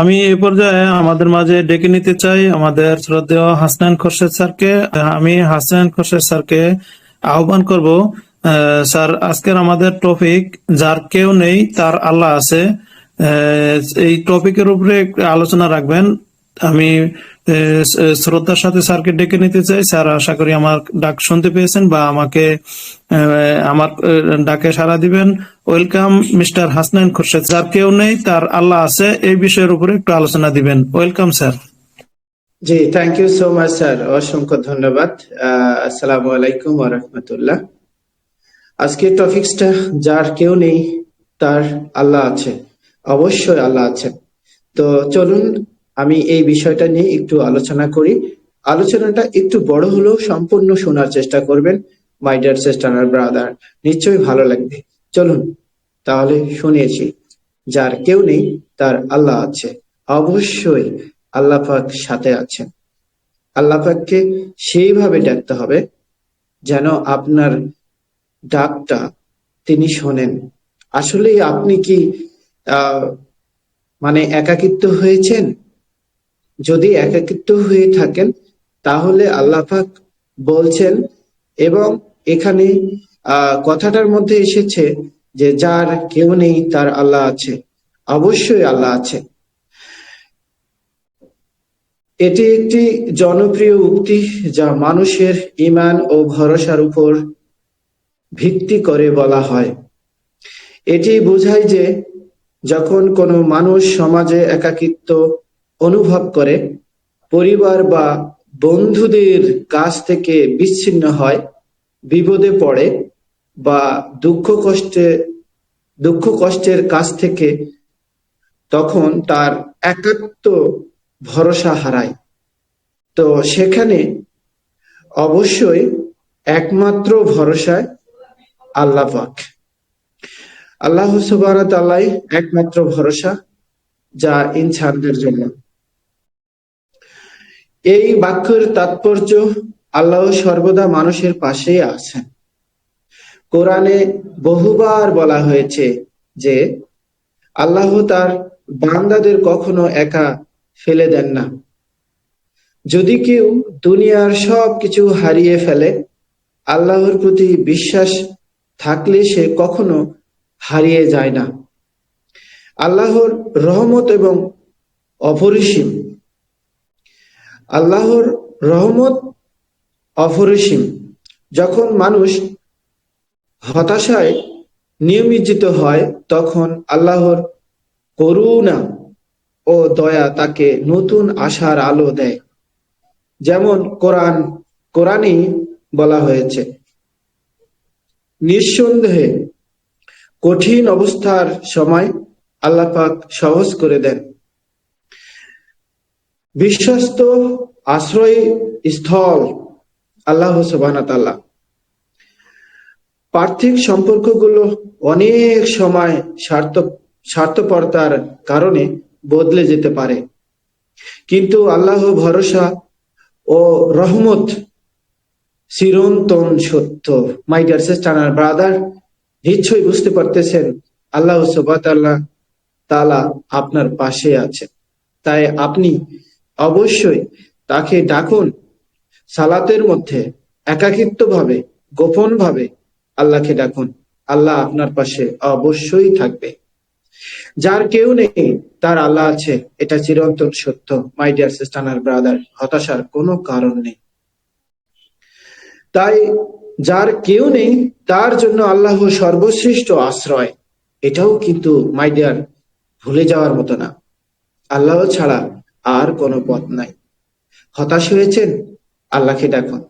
আমি এই পর্যায়ে আমাদের মাঝে ডেকে নিতে চাই আমাদের শ্রদ্ধেয় হাসনান খোরশেদ স্যারকে। আমি হাসনান খোরশেদ স্যারকে আহ্বান করব স্যার আজকের আমাদের টপিক যার কেউ নেই, তার আল্লাহ আছে। এই টপিকের উপরে আলোচনা রাখবেন। আমি শ্রদ্ধার সাথে স্যারকে ডেকে নিতে চাই। স্যার, আশা করি আমার ডাক শুনতে পেয়েছেন বা আমাকে আমার ডাকে সাড়া দিবেন। Welcome mister Hasnain Khorshed. যার কেউ নেই, তার আল্লাহ আছে, এই বিষয়ের উপরে একটু আলোচনা দিবেন। Welcome, sir. G thank you so much sir. অসংখ্য ধন্যবাদ। আসসালামু আলাইকুম রাহমাতুল্লাহ। আজকের টপিকসটা, যার কেউ নেই, তার আল্লাহ আছে। অবশ্যই আল্লাহ আছেন তো চলুন আমি এই বিষয়টা নিয়ে একটু আলোচনা করি। আলোচনাটা একটু বড় হলেও সম্পূর্ণ শোনার চেষ্টা করবেন মাই ডিয়ার সিস্টার ব্রাদার নিশ্চয়ই ভালো লাগবে। চলুন, তাহলে শুনিয়েছি যার কেউ নেই, তার আল্লাহ আছে। অবশ্যই আল্লাহ পাক সাথে আছেন। আল্লাহ পাককে সেইভাবে ডাকতে হবে, যেন আপনার ডাকটা তিনি শোনেন। আসলে আপনি কি মানে একাকিত্ব হয়েছেন? যদি একাকিত্ব হয়ে থাকেন, তাহলে আল্লাহ পাক বলছেন, এবং এখানে কথাটার মধ্যে এসেছে যে যার কেউ নেই, তার আল্লাহ আছে। অবশ্যই আল্লাহ আছে। এটি একটি জনপ্রিয় উক্তি যা মানুষের ইমান ও ভরসার উপর ভিত্তি করে বলা হয়। এটি বোঝায় যে যখন কোনো মানুষ সমাজে একাকিত্ব অনুভব করে, পরিবার বা বন্ধুদের কাছ থেকে বিচ্ছিন্ন হয়, বিপদে পড়ে বা দুঃখ কষ্টে, দুঃখ কষ্টের কাছ থেকে তখন তার একাত্ম ভরসা হারায়। তো সেখানে অবশ্যই একমাত্র ভরসায় আল্লাহ পাক। আল্লাহ সুবাহ একমাত্র ভরসা যা ইনসানদের জন্য। এই বাক্যের তাৎপর্য আল্লাহ সর্বদা মানুষের পাশেই আছেন। কোরআনে বহুবার বলা হয়েছে যে, আল্লাহ তার বান্দাদের কখনো একা ফেলে দেন না। যদি কেউ দুনিয়ার সব কিছু হারিয়ে ফেলে, আল্লাহর প্রতি বিশ্বাস থাকলে সে কখনো হারিয়ে যায় না। আল্লাহর রহমত এবং অপরিসীম আল্লাহর রহমত অপরিসীম। যখন মানুষ হতাশায় নিয়মিত হয়, তখন আল্লাহর করুণা ও দয়া তাকে নতুন আশার আলো দেয়। যেমন কোরআন, কোরআনই বলা হয়েছে, নিঃসন্দেহে কঠিন অবস্থার সময় আল্লাহ পাক সহজ করে দেন। বিশ্বস্ত আশ্রয় স্থল আল্লাহ সুবাহ পার্থিব সম্পর্কগুলো অনেক সময় স্বার্থ, স্বার্থপরতার কারণে বদলে যেতে পারে। কিন্তু আল্লাহ ভরসা ও রহমত চিরন্তন সত্য। মাই ডিয়ার সিস্টার ব্রাদার নিশ্চয়ই বুঝতে পারতেছেন, আল্লাহ সুবাহ তালা আপনার পাশে আছে তাই আপনি অবশ্যই তাকে ডাকুন সালাতের মধ্যে একাকিত্ব ভাবে গোপন ভাবে আল্লাহকে ডাকুন। আল্লাহ আপনার পাশে অবশ্যই থাকবে। যার কেউ নেই, তার আল্লাহ আছে, এটা চিরন্তন সত্য। মাই ডিয়ার সিস্টার ব্রাদার হতাশার কোনো কারণ নেই। তাই যার কেউ নেই, তার জন্য আল্লাহ সর্বশ্রেষ্ঠ আশ্রয়। এটাও কিন্তু মাই ডিয়ার ভুলে যাওয়ার মতো না। আল্লাহ ছাড়া আর কোনো পথ নাই। হতাশ হয়েছেন? আল্লাহকে ডাকুন।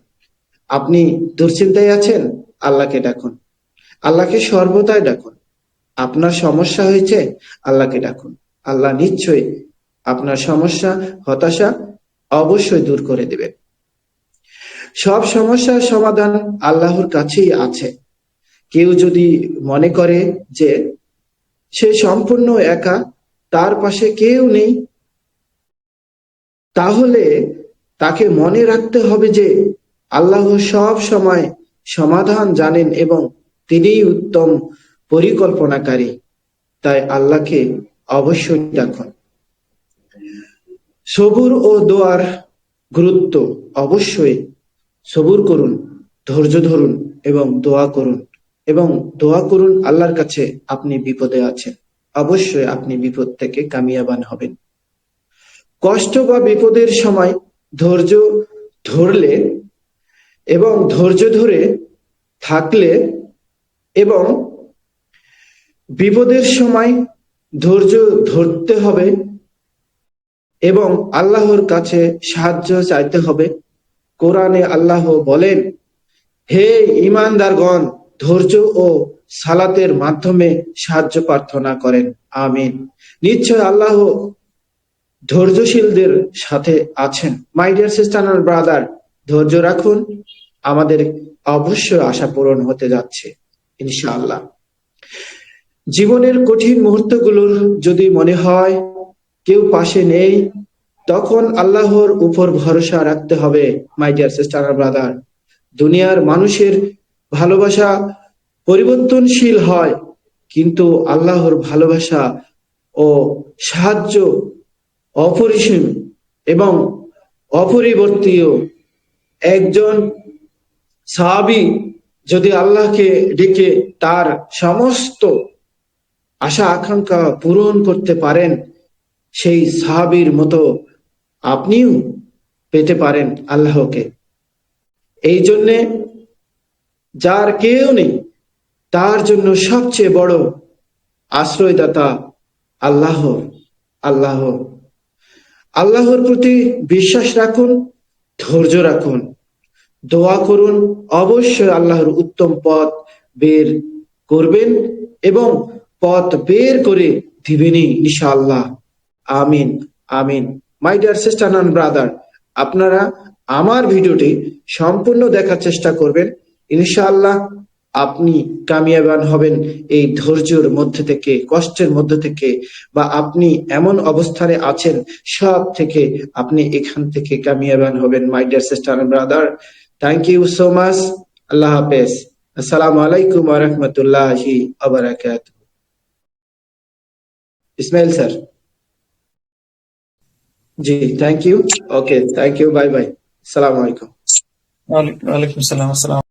আপনি দুশ্চিন্তায় আছেন? আল্লাহকে ডাকুন। আল্লাহকে সর্বদাই ডাকুন। আপনার সমস্যা হয়েছে? আল্লাহকে ডাকুন। আল্লাহ নিশ্চয়ই আপনার সমস্যা, হতাশা অবশ্যই দূর করে দেবেন। সব সমস্যার সমাধান আল্লাহর কাছেই আছে। কেউ যদি মনে করে যে সে সম্পূর্ণ একা, তার পাশে কেউ নেই তাহলে তাকে মনে রাখতে হবে যে আল্লাহ সব সময় সমাধান জানেন এবং তিনিই উত্তম পরিকল্পনাকারী। তাই আল্লাহকে অবশ্যই ডাকুন। সবুর ও দোয়ার গুরুত্ব অবশ্যই সবুর করুন, ধৈর্য ধরুন এবং দোয়া করুন। এবং দোয়া করুন আল্লাহর কাছে আপনি বিপদে আছেন। অবশ্যই আপনি বিপদ থেকে কামিয়াবান হবেন। কষ্ট বা বিপদের সময় ধৈর্য ধরলে এবং ধৈর্য ধরে থাকলে এবং বিপদের সময় ধৈর্য ধরতে হবে এবং আল্লাহর কাছে সাহায্য চাইতে হবে। কোরআনে আল্লাহ বলেন, হে ইমানদারগণ, ধৈর্য ও সালাতের মাধ্যমে সাহায্য প্রার্থনা করেন। আমিন। নিশ্চয় আল্লাহ ধৈর্যশীলদের সাথে আছেন। My dear sister and brother ধৈর্য রাখুন। আমাদের অবশ্যই আশা পূরণ হতে যাচ্ছে, ইনশাআল্লাহ। জীবনের কঠিন মুহূর্তগুলোর যদি মনে হয় কেউ পাশে নেই, তখন আল্লাহর উপর ভরসা রাখতে হবে মাই ডিয়ার সিস্টার ব্রাদার দুনিয়ার মানুষের ভালোবাসা পরিবর্তনশীল হয়, কিন্তু আল্লাহর ভালোবাসা ও সাহায্য অপরিসীম এবং অপরিবর্তীয় একজন সাহাবি যদি আল্লাহকে ডেকে তার সমস্ত আশা আকাঙ্ক্ষা পূরণ করতে পারেন, সেই সাহাবির মতো আপনিও পেতে পারেন আল্লাহকে। এই জন্যে যার কেউ নেই, তার জন্য সবচেয়ে বড় আশ্রয়দাতা আল্লাহ আল্লাহ আল্লাহর প্রতি বিশ্বাস রাখুন, ধৈর্য রাখুন। দোয়া করুন, অবশ্যই আল্লাহর উত্তম পথ বের করবেন এবং পথ বের করে দিবেনই ইনশাআল্লাহ। আমিন আমিন। My dear sister and brother আপনারা আমার ভিডিওটি সম্পূর্ণ দেখার চেষ্টা করবেন। ইনশাআল্লাহ আপনি কামিয়াবান হবেন এই ধৈর্যের মধ্যে থেকে, কষ্টের মধ্যে থেকে, বা আপনি এমন অবস্থানে আছেন, সব থেকে আপনি এখান থেকে কামিয়াবান হবেন my dear sister brother thank you so much Allah হাফেজ। আসসালামু আলাইকুম ওয়া রাহমাতুল্লাহি ওয়া বারাকাতুহু। Ismail sir. G thank you okay thank you bye bye আসসালামু আলাইকুম। ওয়ালাইকুম আসসালাম আসসালাম।